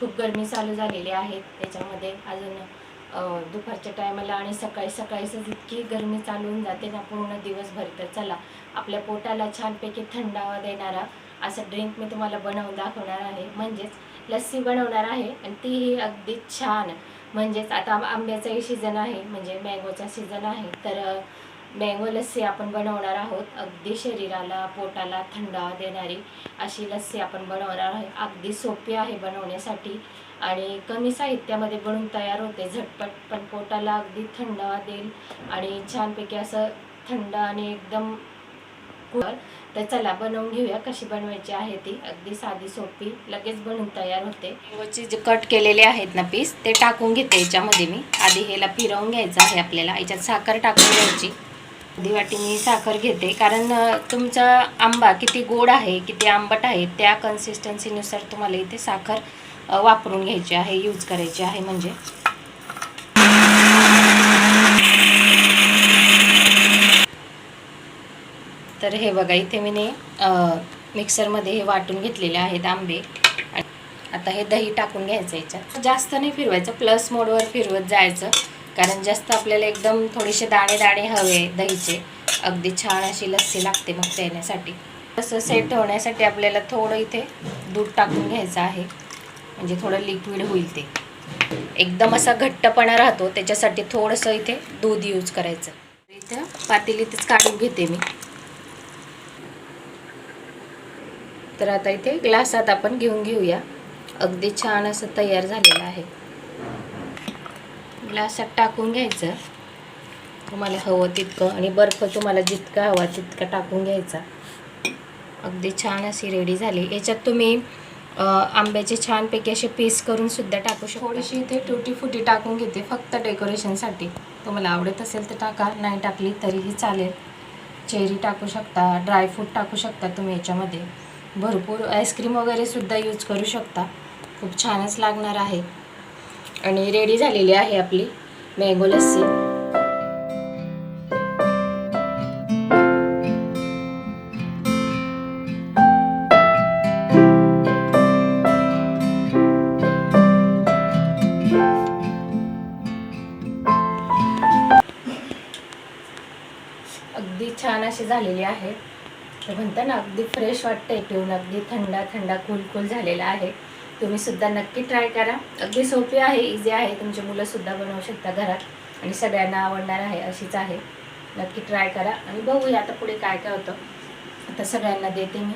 खूप गरमी चालू झालेली आहे. त्याच्यामध्ये अजून दुपारच्या टायमाला आणि सकाळी सकाळीच इतकी गरमी चालू होऊन जाते ना पूर्ण दिवसभर तर चला आपल्या पोटाला छानपैकी थंडावा देणारा असं ड्रिंक मी तुम्हाला बनवून दाखवणार आहे. म्हणजेच लस्सी बनवणार आहे आणि तीही अगदी छान. म्हणजेच आता आंब्याचाही सीझन आहे म्हणजे मँगोचा सीझन आहे. तर मँगो लस्सी आपण बनवणार आहोत. अगदी शरीराला पोटाला थंडावा देणारी अशी लस्सी आपण बनवणार आहे. अगदी सोपी आहे बनवण्यासाठी आणि कमी साहित्यामध्ये बनवून तयार होते. झटपट पण पोटाला अगदी थंडावा देईल आणि छानपैकी असं थंड आणि एकदम तर चला बनवून घेऊया कशी बनवायची आहे ती. अगदी साधी सोपी लगेच बनवून तयार होते. मँगोचे जे कट केलेले आहेत ना पीस ते टाकून घेते याच्यामध्ये मी. आधी ह्याला फिरवून घ्यायचं आहे आपल्याला. याच्यात साखर टाकून घ्यायची. अर्धी वाटी मी साखर घेते. कारण तुमचा आंबा किती गोड आहे किती आंबट आहे त्या कन्सिस्टन्सीनुसार तुम्हाला इथे साखर वापरून घ्यायची आहे यूज करायची आहे म्हणजे. तर हे बघा इथे मी मिक्सरमध्ये हे वाटून घेतलेले आहेत आंबे. आता हे दही टाकून घ्यायचं याच्यात. जास्त नाही फिरवायचं प्लस मोडवर फिरवत जायचं. कारण जास्त आपल्याला एकदम थोडेसे दाणे दाणे हवे दहीचे. अगदी छान अशी लस्सी लागते मग देण्यासाठी. तसं सेट होण्यासाठी आपल्याला थोडं इथे दूध टाकून घ्यायचं आहे. म्हणजे थोडं लिक्विड होईल ते. एकदम असा घट्टपणा राहतो त्याच्यासाठी थोडंसं इथे दूध यूज करायचं. इथं पातेलीतच काढून घेते मी. तर आता इथे ग्लासात आपण घेऊन घेऊया. अगदी छान असं तयार झालेलं आहे. ग्लासात टाकून घ्यायचं. तुम्हाला हवं तितकं आणि बर्फ तुम्हाला जितका हवा तितका टाकून घ्यायचा. अगदी छान अशी रेडी झाली. याच्यात तुम्ही आंब्याचे छानपैकी असे पीस करून सुद्धा टाकू शकता. थोडीशी इथे टुटी फुटी टाकून घेते फक्त डेकोरेशनसाठी तुम्हाला आवडत असेल तर टाका नाही टाकली तरीही चालेल. चेरी टाकू शकता ड्रायफ्रूट टाकू शकता तुम्ही याच्यामध्ये. भरपूर आईस्क्रीम वगैरे सुद्धा यूज करू शकता. खूप छानच लागणार आहे. आणि रेडी झालेली आहे आपली मँगो लस्सी. अगदी छान अशी झालेली आहे. तर ना अगदी फ्रेश वाटतंय पिऊन. अगदी थंडा थंडा कुलकुल झालेला आहे. तुम्ही सुद्धा नक्की ट्राय करा. अगदी सोपी आहे इझी आहे. तुमची मुलंसुद्धा बनवू शकता घरात. आणि सगळ्यांना आवडणार आहे अशीच आहे. नक्की ट्राय करा. आणि बघूया आता पुढे काय काय होतं. आता सगळ्यांना देते मी.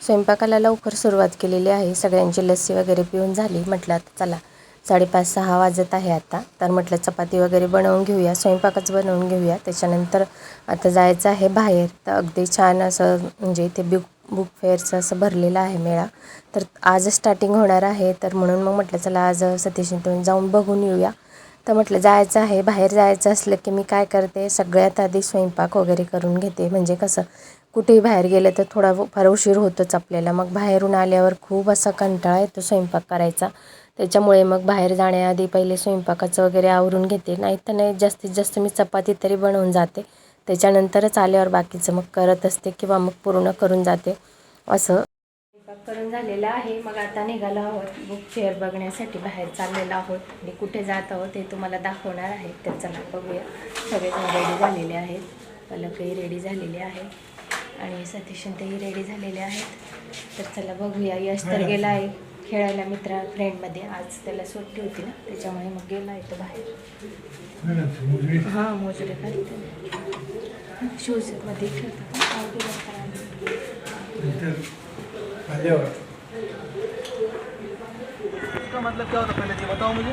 स्वयंपाकाला लवकर सुरुवात केलेली आहे. सगळ्यांची लस्सी वगैरे पिऊन झाली. म्हटलं आता चला साडेपाच सहा वाजत आहे आता. तर म्हटलं चपाती वगैरे बनवून घेऊया. स्वयंपाकच बनवून घेऊया. त्याच्यानंतर आता जायचं आहे बाहेर. तर अगदी छान असं म्हणजे इथे ब्यू बुक फेअरचं असं भरलेला आहे मेळा. तर आज स्टार्टिंग होणार आहे. तर म्हणून मग म्हटलं चला आज सतीश तुम्ही जाऊन बघून येऊया. तर म्हटलं जायचं आहे. बाहेर जायचं असलं की मी काय करते? सगळ्यात आधी स्वयंपाक वगैरे करून घेते. म्हणजे कसं कुठेही बाहेर गेलं तर थोडा फार उशीर होतोच आपल्याला. मग बाहेरून आल्यावर खूप असा कंटाळा येतो स्वयंपाक करायचा. त्याच्यामुळे मग बाहेर जाण्याआधी पहिले स्वयंपाकाचं वगैरे आवरून घेते. नाही तर नाही जास्तीत जास्त मी चपाती तरी बनवून जाते. त्याच्यानंतरच आल्यावर बाकीचं मग करत असते किंवा मग पूर्ण करून जाते असं. करून झालेला आहे. मग आता निघालो आहोत. बुक फेअर बघण्यासाठी बाहेर चाललेलो आहोत. आणि कुठे जात आहोत ते तुम्हाला दाखवणार आहे. तर चला बघूया. सगळेजण रेडी झालेले आहेत. पलकही रेडी झालेले आहे. आणि सतीश तेही रेडी झालेले आहेत. तर चला बघूया. यश तर गेला आहे. खेळायला मित्र फ्रेंडमध्ये आज त्याला सुट्टी होती ना त्याच्यामुळे मग गेला आहे तो बाहेर हां मोजरे घालते शूजमध्ये खेळतात. इसका मतलब क्या होता है पहले ये बताओ मुझे?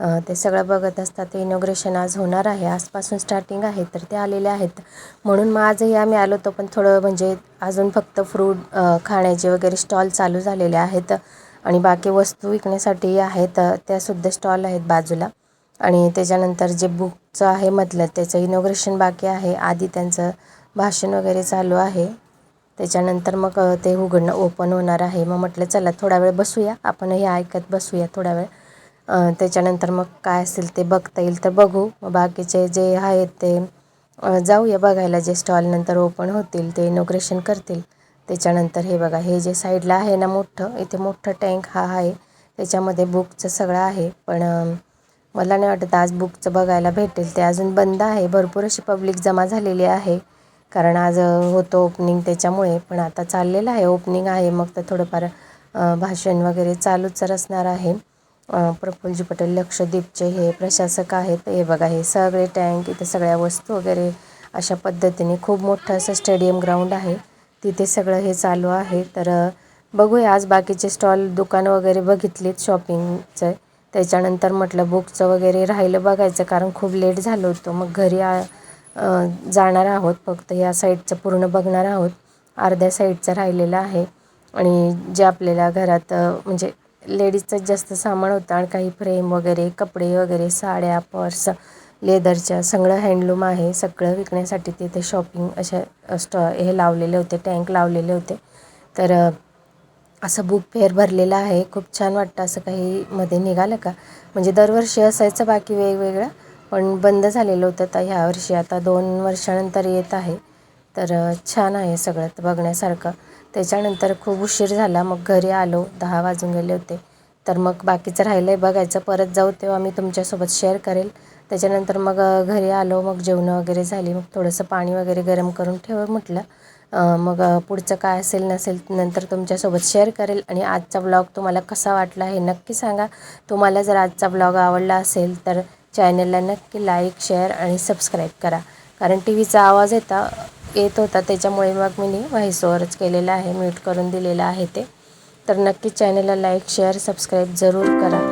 ते सगळं बघत असतात. ते इनोग्रेशन आज होणार आहे. आजपासून स्टार्टिंग आहे तर ते आलेले आहेत. म्हणून मग आजही आम्ही आलो तो पण थोडं म्हणजे अजून फक्त फ्रूट खाण्याचे वगैरे स्टॉल चालू झालेले आहेत आणि बाकी वस्तू विकण्यासाठी आहेत. त्यासुद्धा स्टॉल आहेत बाजूला. आणि त्याच्यानंतर जे बुकचं आहे म्हटलं त्याचं इनोग्रेशन बाकी आहे. आधी त्यांचं भाषण वगैरे चालू आहे. त्याच्यानंतर मग ते उघडणं ओपन होणार आहे. मग म्हटलं चला थोडा वेळ बसूया. आपण हे ऐकत बसूया थोडा वेळ. त्याच्यानंतर मग काय असेल ते बघता येईल. तर बघू. मग बाकीचे जे आहेत ते जाऊया बघायला. जे स्टॉल नंतर ओपन होतील ते इनोग्रेशन करतील. त्याच्यानंतर हे बघा हे जे साईडला आहे ना मोठं इथे मोठं टँक हा आहे. त्याच्यामध्ये बुकचं सगळं आहे. पण मला नाही वाटत आज बुकचं बघायला भेटेल. ते अजून बंद आहे. भरपूर अशी पब्लिक जमा झालेली आहे. कारण आज होतं ओपनिंग त्याच्यामुळे. पण आता चाललेलं आहे. ओपनिंग आहे. मग तर थोडंफार भाषण वगैरे चालूच असणार आहे. प्रफुल्लजी पटेल लक्षद्वीपचे हे प्रशासक आहेत. हे बघा हे सगळे टँक इथे सगळ्या वस्तू वगैरे अशा पद्धतीने खूप मोठं असं स्टेडियम ग्राउंड आहे. तिथे सगळं हे चालू आहे. तर बघूया. आज बाकीचे स्टॉल दुकानं वगैरे बघितलीत शॉपिंगचं त्याच्यानंतर म्हटलं बुकचं वगैरे राहिलं बघायचं कारण खूप लेट झालो होतो. मग घरी आ जाणार आहोत. फक्त या साईडचं पूर्ण बघणार आहोत. अर्ध्या साईडचं राहिलेलं आहे. आणि जे आपल्याला घरात म्हणजे लेडीजचं जास्त सामान होतं आणि काही फ्रेम वगैरे कपडे वगैरे साड्या पर्स लेदरच्या सगळं हँडलूम आहे. सगळं विकण्यासाठी तिथे शॉपिंग अशा स्टॉ हे लावलेले होते टँक लावलेले होते. तर असं बुक फेअर भरलेलं आहे. खूप छान वाटतं असं काही मध्ये निघालं का? म्हणजे दरवर्षी असायचं बाकी वेगवेगळं पण बंद झालेलं होतं. तर ह्या वर्षी आता दोन वर्षानंतर येत आहे. तर छान आहे सगळं तर बघण्यासारखं. त्याच्यानंतर खूप उशीर झाला. मग घरी आलो. दहा वाजून गेले होते. तर मग बाकीचं राहिलं आहे बघायचं. परत जाऊ तेव्हा मी तुमच्यासोबत शेअर करेल. त्याच्यानंतर मग घरी आलो. मग जेवणं वगैरे झाली. मग थोडंसं पाणी वगैरे गरम करून ठेव म्हटलं. मग पुढचं काय असेल नसेल नंतर तुमच्यासोबत शेअर करेल. आणि आजचा ब्लॉग तुम्हाला कसा वाटला हे नक्की सांगा. तुम्हाला जर आजचा ब्लॉग आवडला असेल तर चॅनलला नक्की लाईक शेअर आणि सबस्क्राईब करा. कारण टी व्हीचा आवाज येता येत होता त्याच्यामुळे मग मी व्हॉइस केलेला आहे म्यूट करून दिलेलं आहे ते. तर नक्की चॅनलला लाईक शेअर सबस्क्राईब जरूर करा.